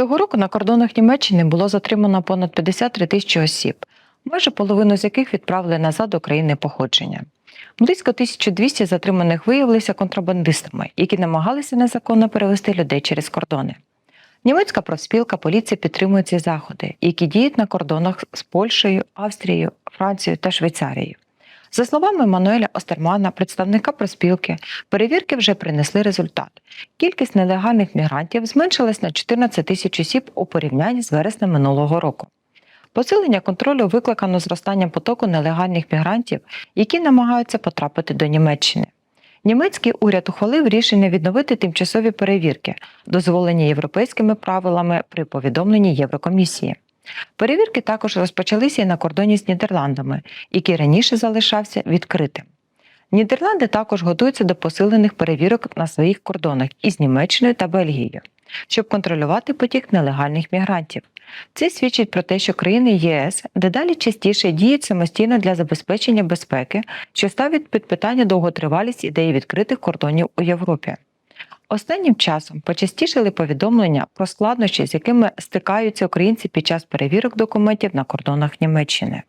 Цього року на кордонах Німеччини було затримано понад 53 тисячі осіб, майже половину з яких відправили назад до країни походження. Близько 1200 затриманих виявилися контрабандистами, які намагалися незаконно перевести людей через кордони. Німецька профспілка поліції підтримує ці заходи, які діють на кордонах з Польщею, Австрією, Францією та Швейцарією. За словами Мануеля Остермана, представника проспілки, перевірки вже принесли результат. Кількість нелегальних мігрантів зменшилась на 14 тисяч осіб у порівнянні з вересня минулого року. Посилення контролю викликано зростанням потоку нелегальних мігрантів, які намагаються потрапити до Німеччини. Німецький уряд ухвалив рішення відновити тимчасові перевірки, дозволені європейськими правилами при повідомленні Єврокомісії. Перевірки також розпочалися і на кордоні з Нідерландами, який раніше залишався відкритим. Нідерланди також готуються до посилених перевірок на своїх кордонах із Німеччиною та Бельгією, щоб контролювати потік нелегальних мігрантів. Це свідчить про те, що країни ЄС дедалі частіше діють самостійно для забезпечення безпеки, що ставить під питання довготривалість ідеї відкритих кордонів у Європі. Останнім часом почастішили повідомлення про складнощі, з якими стикаються українці під час перевірок документів на кордонах Німеччини.